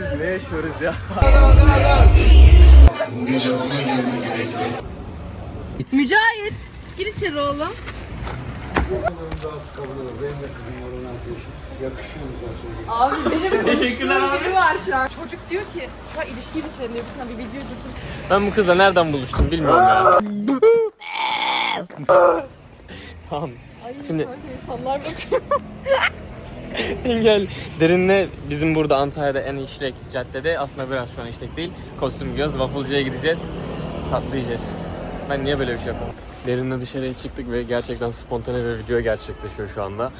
biz ne yaşıyoruz ya? Bu gece buna gelme gerekli. Mücahit. Gir içeri oğlum. Babalarım daha sık kabul olur. Benim de kızım var 16 yaşında. Yakışıyor mu zaten söyleyeyim. Abi benim Teşekkürler konuştuğum abi. biri var şu an. Çocuk diyor ki şu an ilişkiyi bitirelim diyor. Sana bir video çekeyim. Ben bu kızla nereden buluştum bilmiyorum ya. tamam. Şimdi Kanka insanlar bakıyor. Engel derinle bizim burada Antalya'da en işlek caddede aslında biraz şu an işlek değil. Kostüm giyiyoruz. Waffle'cıya gideceğiz. Tatlı yiyeceğiz. Ben niye böyle bir şey yapıyorum? Derinle dışarıya çıktık ve gerçekten spontane bir video gerçekleşiyor şu anda.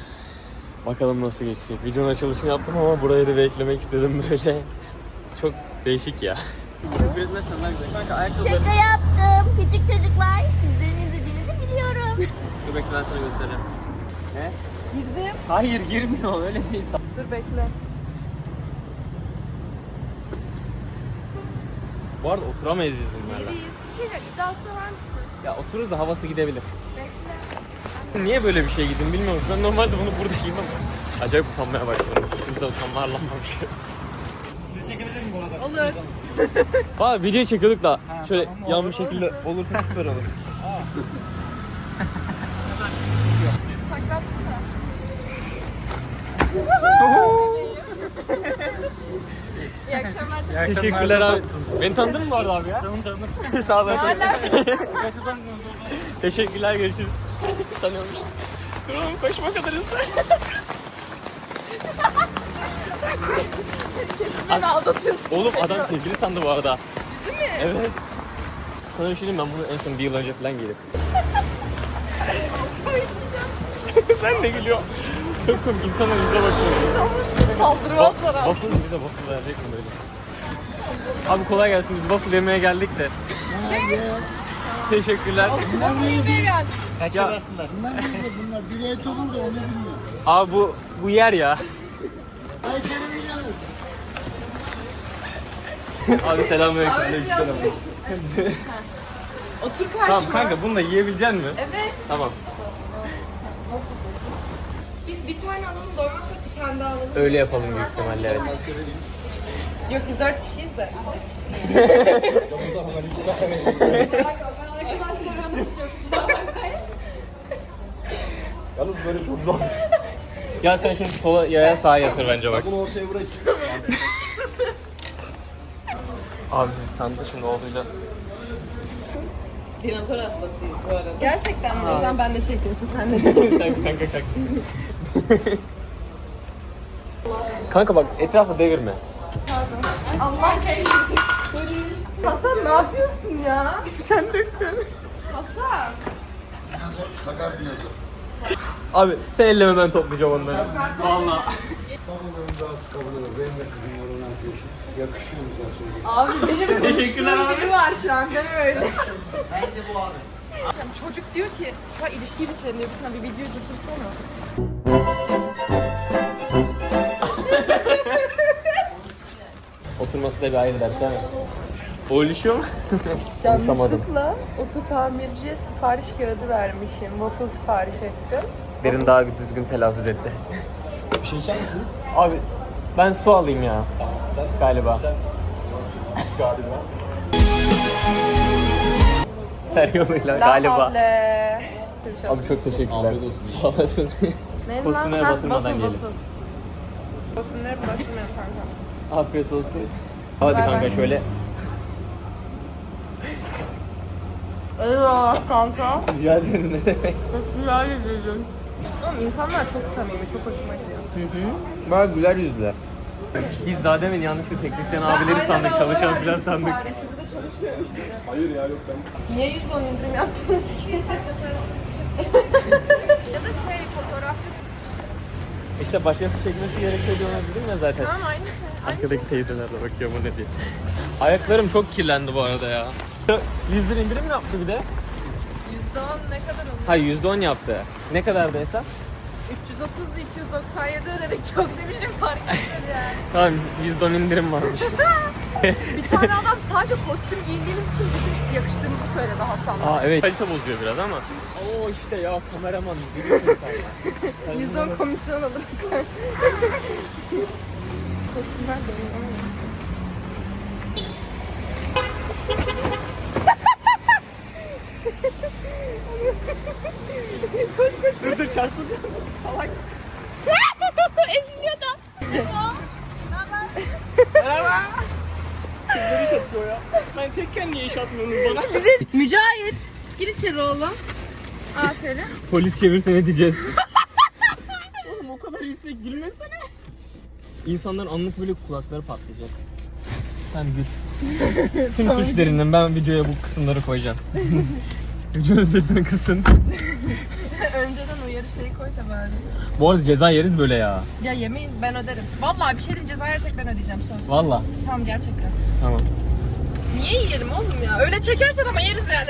Bakalım nasıl geçecek. Videonun açılışını yaptım ama burayı da beklemek istedim böyle. Çok değişik ya. Küfür etmezsen daha güzel. Kanka ayakkabıları... Şaka yaptım. Küçük çocuklar sizlerin izlediğinizi biliyorum. Dur bekle ben sana göstereceğim. Ne? Girdim. Hayır girmiyor öyle değil. Dur bekle. Bu arada oturamayız biz bunlarla. Geriyiz. Bir şeyler iddiasına var mısın? Ya otururuz da havası gidebilir. Bekle. Niye böyle bir şey giydim bilmiyorum. Ben normalde bunu burada giymem. Acayip utanmaya başladım. Siz de utanma arlanmamış. Olur. Valla video çekiyorduk da şöyle yanlış şekilde olursa süper olur. Taklatsana. İyi akşamlar. Teşekkürler abi. Beni tanıdın mı bu arada abi ya? Tanıdım tanıdım. Sağ olun. Teşekkürler görüşürüz. Tanıyormuş. Dur oğlum koşma kadar hızlı. Beni aldatıyorsun. Oğlum adam sevgili sandı bu arada. Bizi mi? Evet. Sana bir şey diyeyim ben bunu en son bir yıl önce falan giydim. ben de gülüyorum. Komik insanlar yüzüne bakıyor. Saldırmazlar abi. Waffle bize waffle verecek mi böyle? Abi kolay gelsin biz waffle yemeye geldik de. Teşekkürler. Yemeğe geldik. Ya, Bunlar ne bunlar? Bir et olur da onu bilmiyor. abi bu bu yer ya. Ay canım ya. Abi selamünaleyküm. Aleykümselam. Otur karşıma. Tamam kanka bunu da yiyebilecek misin? Evet. Tamam. Biz bir tane alalım doymazsak bir tane daha alalım. Öyle yapalım büyük ihtimalle evet. Yok biz dört kişiyiz de. Yalnız böyle çok zor. Ya sen şunu sola yaya sağa yatır bence bak. Bunu ortaya bırak. Abi bizi tanıdı şimdi oğluyla. Dinozor hastasıyız bu arada. Gerçekten mi? O zaman ben de çekilsin sen de. sen kanka kanka. Kanka bak etrafı devirme. Allah kahretsin. Hasan ne yapıyorsun ya? Sen döktün. Hasan. Sakar. Abi sen elleme ben toplayacağım onları. Valla. Babalarım daha sık kabul olur. Benim de kızım var 16 yaşında. Yakışıyor mu zaten söyleyeyim. Abi benim Teşekkürler konuştuğum abi. biri var şu an deme öyle. Bence bu abi. Çocuk diyor ki şu an ilişkiyi bitirelim diyor. Sana bir video çekirsene. Oturması da bir ayrı dert değil mi? O ilişiyor mu? Yanlışlıkla oto tamirciye sipariş kağıdı vermişim. Waffle sipariş ettim. Derin daha düzgün telaffuz etti. Bir şey içer misiniz? Abi ben su alayım ya Sen galiba. Sen galiba. Her yoluyla La galiba. havle. Abi çok teşekkürler. Afiyet olsun. Sağ olasın. Neydi Kostümlere Ha, batırmadan gelin. waffle. Kostümlere batırmıyorum kanka. Afiyet olsun. Hadi Bay kanka bay. şöyle. Eyvah kanka. Rica ederim ne demek. Güzel yüzüydün. Oğlum insanlar çok samimi, çok hoşuma gidiyor. Baya güler yüzlüler. Biz daha demin yanlışlıkla teknisyen abileri sandık, çalışan falan sandık. Hayır ya yok ben. Niye %10 indirim yaptınız ki? ya da şey fotoğraf İşte başkası çekmesi gerekiyor diyorlar dedim ya zaten. Tamam aynı şey. Arkadaki teyzeler de bakıyor bu ne diye. Ayaklarım çok kirlendi bu arada ya. 100 lira indirim mi yaptı bir de? %10 ne kadar oluyor? Ha %10 yaptı. Ne kadardı hesap? 330'da 297 ödedik çok demişim fark etmedi yani. Tamam %10 indirim varmış. Bir tane adam sadece kostüm giydiğimiz için bizim yakıştığımızı söyledi Hasan'la. Aa evet. Kalite bozuyor biraz ama. Oo işte ya kameraman biliyorsun sen. %10 komisyon alır. Kostümler de iyi ama. Kızlar iş atıyor ya. Ben tekken niye iş atmıyorsunuz bana? Mücahit. İçeri oğlum. Aferin. Polis çevirse ne diyeceğiz? Oğlum o kadar yüksek gülmesene. İnsanların anlık böyle kulakları patlayacak. Sen gül. Tüm tuşlarından ben videoya bu kısımları koyacağım. Videonun sesini kısın. Önceden uyarı şeyi koy da bari. Bu arada ceza yeriz böyle ya. Ya yemeyiz ben öderim. Vallahi bir şey diyeyim ceza yersek ben ödeyeceğim söz. Valla. Tamam gerçekten. Tamam. Niye yiyelim oğlum ya? Öyle çekersen ama yeriz yani.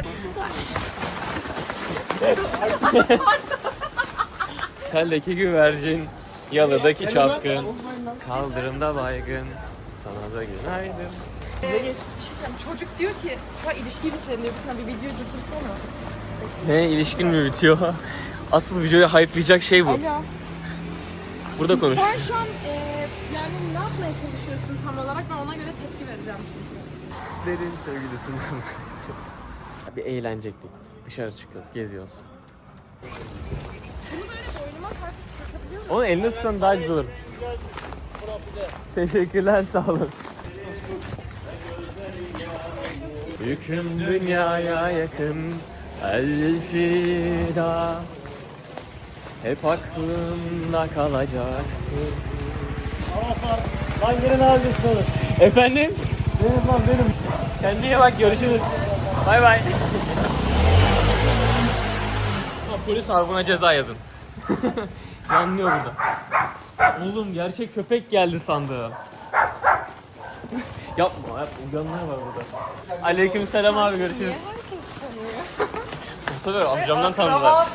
Teldeki güvercin, yalıdaki çapkın, kaldırımda baygın, sana da günaydın. Bir şey diyeceğim. Çocuk diyor ki şu ilişki bitirelim diyor. Sana bir video çekirsene. Ne ilişkin mi bitiyor? Asıl videoyu hype'layacak şey bu. Alo. Burada konuş. Sen şu an e, yani ne yapmaya çalışıyorsun tam olarak? Ben ona göre tepki vereceğim çünkü. Derin sevgilisini Bir eğlenecektik. Dışarı çıkıyoruz, geziyoruz. Bunu böyle boynuma takabiliyor? Onu eline tutsan daha güzel olur. Teşekkürler, sağ olun. Yüküm dünyaya yakın Elfida Hep aklımda kalacaksın Lan yine ne yapıyorsun? Efendim? Benim lan benim. Kendine bak görüşürüz. Bay bay. Ha, Polis harbuna ceza yazın. Yanlıyor burada. Oğlum gerçek köpek geldi sandım. yapma yapma uyanlar var burada. Aleyküm selam abi görüşürüz. Bu sefer amcamdan tanıdılar.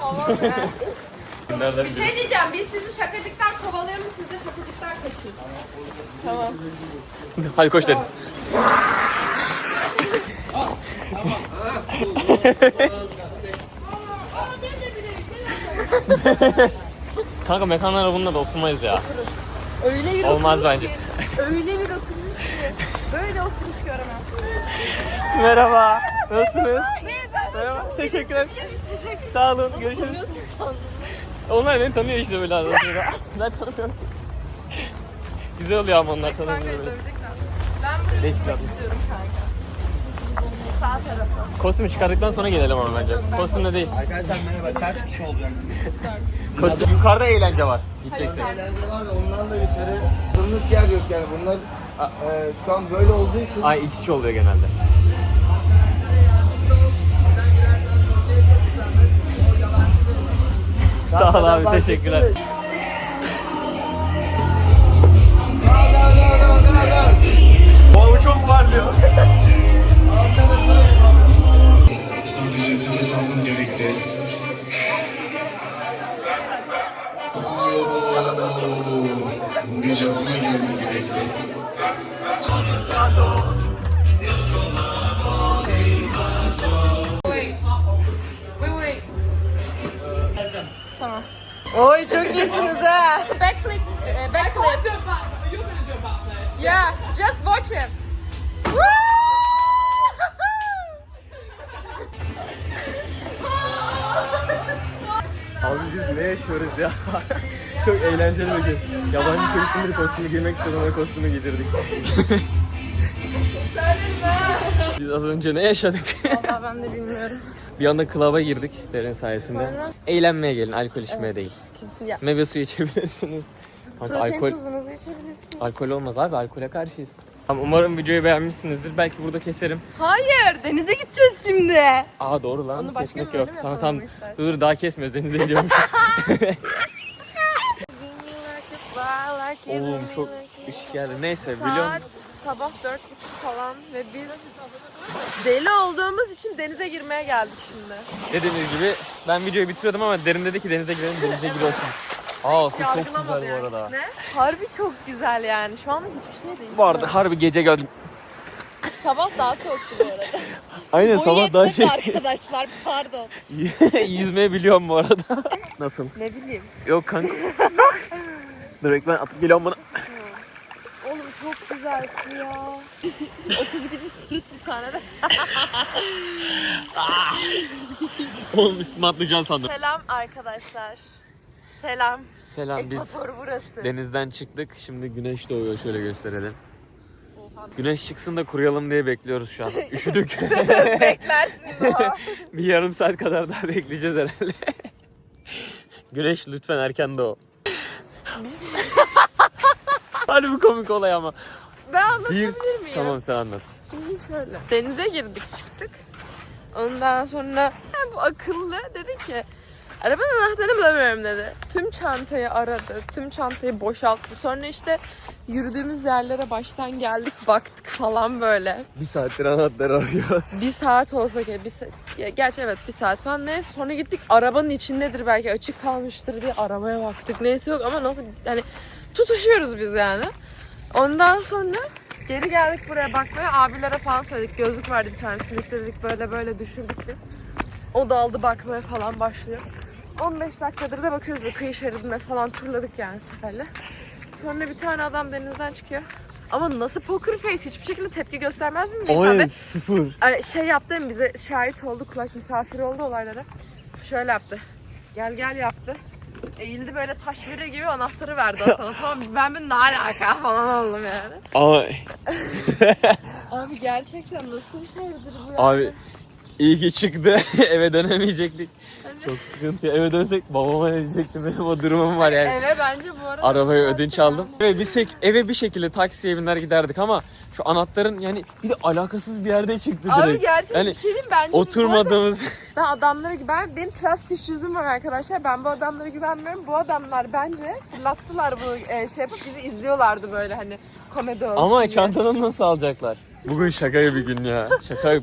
Nereden Bir şey diyeceğim. Biz sizi şakacıktan kovalayalım. Siz de şakacıktan kaçın. Tamam. Hadi koş dedim. Kanka mekanlara bununla da oturmayız ya. Öyle bir Olmaz bence. ki. Öyle bir oturuş ki. Böyle oturuş göremezsin. Merhaba. Nasılsınız? Merhaba. Teşekkürler. Teşekkür Sağ olun. Görüşürüz. Onlar beni tanıyor işte böyle arada. Ben tanımıyorum ki. Güzel oluyor ama onlar tanınca Kanka böyle. dövecekler. Ben buraya istiyorum kanka. Sağ tarafı. Kostümü çıkardıktan sonra gelelim ama bence. Kostümle değil. Arkadaşlar merhaba. Kaç kişi olacaksınız? Kostüm. Yukarıda eğlence var. Gideceksek. Eğlence var da onlarla yukarı fırınlık yer yok yani bunlar e, şu an böyle olduğu için Ay iç içe oluyor genelde. Sağ ol abi teşekkürler. Bu çok parlıyor. Almam gerekti. Bu gece buna gelmem gerekti. Oy çok iyisiniz ha. Backflip. e, Backflip. Yeah, just watch him. Abi biz ne yaşıyoruz ya? çok eğlenceli bir gün. Yabancı turistin bir kostümü giymek istedim ama kostümü giydirdik. biz az önce ne yaşadık? Vallahi ben de bilmiyorum. bir anda klaba girdik derin sayesinde. Sonra? Eğlenmeye gelin, alkol içmeye değil. Kesin ya. Meyve suyu içebilirsiniz. Kanka Protein alkol, tozunuzu içebilirsiniz. alkol olmaz abi, alkole karşıyız. Umarım videoyu beğenmişsinizdir. Belki burada keserim. Hayır, denize gideceğiz şimdi. Aa doğru lan. Onu başka Kesmek bir yok. bölüm Tamam yapalım tamam. istersen? Dur daha kesmiyoruz. Denize gidiyormuşuz. Oğlum çok ışık geldi. Neyse biliyorum. Saat sabah dört buçuk falan ve biz deli olduğumuz için denize girmeye geldik şimdi. Dediğiniz gibi ben videoyu bitiriyordum ama derin dedi ki denize girelim denize giriyorsun. Aa su çok güzel bu arada. Ne? Harbi çok güzel yani. Şu anda hiçbir şey değil. Bu arada harbi gece gördüm. Sabah daha soğuktu bu arada. Aynen Boyu sabah daha şey arkadaşlar pardon. yüzmeyi biliyorum bu arada. Nasıl? Ne bileyim. Yok kanka. Direkt ben atıp geliyorum bana. Oğlum çok güzelsin ya. 32 sırıt bir tane de. Oğlum üstüme atlayacaksın sandım. Selam arkadaşlar. Selam. Selam biz Ekvator burası. denizden çıktık. Şimdi güneş doğuyor şöyle gösterelim. Güneş çıksın da kuruyalım diye bekliyoruz şu an. Üşüdük. Beklersin daha. bir yarım saat kadar daha bekleyeceğiz herhalde. Güneş lütfen erken doğ. Hadi bu komik olay ama. ben anlatabilir miyim? Tamam sen anlat. Şimdi şöyle. Denize girdik çıktık. Ondan sonra ha, bu akıllı dedi ki arabanın anahtarını bulamıyorum dedi. Tüm çantayı aradı. Tüm çantayı boşalttı. Sonra işte yürüdüğümüz yerlere baştan geldik baktık falan böyle. Bir saattir anahtarı arıyoruz. Bir saat olsa ki bir sa- ya gerçi evet bir saat falan ne sonra gittik arabanın içindedir belki açık kalmıştır diye arabaya baktık neyse yok ama nasıl yani tutuşuyoruz biz yani. Ondan sonra geri geldik buraya bakmaya abilere falan söyledik gözlük vardı bir tanesini işte dedik böyle böyle düşürdük biz. O da aldı bakmaya falan başlıyor. 15 dakikadır da bakıyoruz böyle kıyı şeridinde falan turladık yani seferle. Sonra bir tane adam denizden çıkıyor. Ama nasıl poker face hiçbir şekilde tepki göstermez mi bir insan sıfır. Ay, şey yaptı hem bize şahit oldu kulak misafir oldu olaylara. Şöyle yaptı. Gel gel yaptı. Eğildi böyle taş verir gibi anahtarı verdi sana tamam? Ben bir ne alaka falan oldum yani. Ama Abi gerçekten nasıl bir şeydir bu ya? abi iyi ki çıktı. Eve dönemeyecektik. Çok sıkıntı. Eve dönsek babama ne diyecektim benim o durumum var yani. Eve bence bu arada... Arabayı ödünç aldım. Ve biz tek, eve bir şekilde taksiye biner giderdik ama şu anahtarın yani bir de alakasız bir yerde çıktı direkt. Abi gerçekten Yani bir şey diyeyim bence. bu arada Oturmadığımız Ben adamlara ben benim trust issues'um var arkadaşlar. Ben bu adamlara güvenmiyorum. Bu adamlar bence fırlattılar bunu e, şey yapıp bizi izliyorlardı böyle hani komedi olsun ama diye. çantadan nasıl alacaklar? Bugün şaka gibi gün ya. Şaka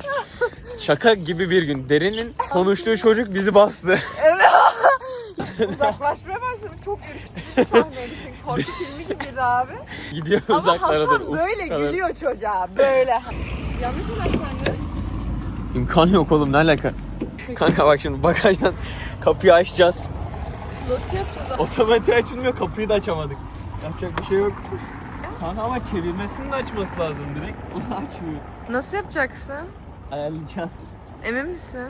şaka gibi bir gün. Derinin konuştuğu çocuk bizi bastı. Uzaklaşmaya başladım. Çok ürkütücü sahneydi çünkü korku filmi gibiydi abi. Gidiyor Ama uzaklara Hasan doğru. böyle ufuklara. gülüyor çocuğa. Böyle. Yanlış anlaşıldı. İmkan yok oğlum ne alaka? Kanka bak şimdi bagajdan kapıyı açacağız. Nasıl yapacağız abi? Otomatik açılmıyor kapıyı da açamadık. Yapacak bir şey yok. Kanka ama çevirmesini de açması lazım direkt. Onu açmıyor. Nasıl yapacaksın? Ayarlayacağız. Emin misin?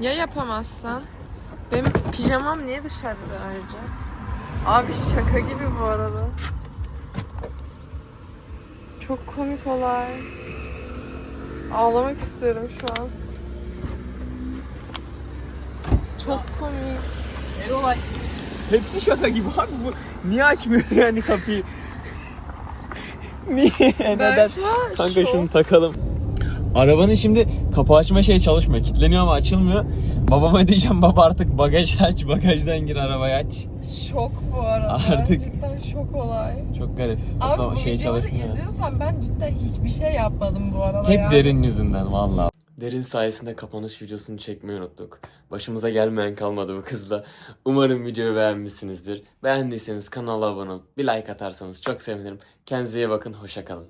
Ya yapamazsan? Benim pijamam niye dışarıda ayrıca? Abi şaka gibi bu arada. Çok komik olay. Ağlamak istiyorum şu an. Çok komik. Her olay. Hepsi şaka gibi abi bu. Niye açmıyor yani kapıyı? Niye? Neden? Kanka şunu takalım. Arabanın şimdi kapı açma şey çalışmıyor. Kilitleniyor ama açılmıyor. Babama diyeceğim baba artık bagaj aç. Bagajdan gir arabayı aç. Şok bu arada. Artık- Cidden şok olay. Çok garip. Abi Otom- bu şey videoları çalışmıyor. izliyorsan ben cidden hiçbir şey yapmadım bu arada Hep ya. derin yüzünden valla. Derin sayesinde kapanış videosunu çekmeyi unuttuk. Başımıza gelmeyen kalmadı bu kızla. Umarım videoyu beğenmişsinizdir. Beğendiyseniz kanala abone olup bir like atarsanız çok sevinirim. Kendinize iyi bakın. Hoşça kalın.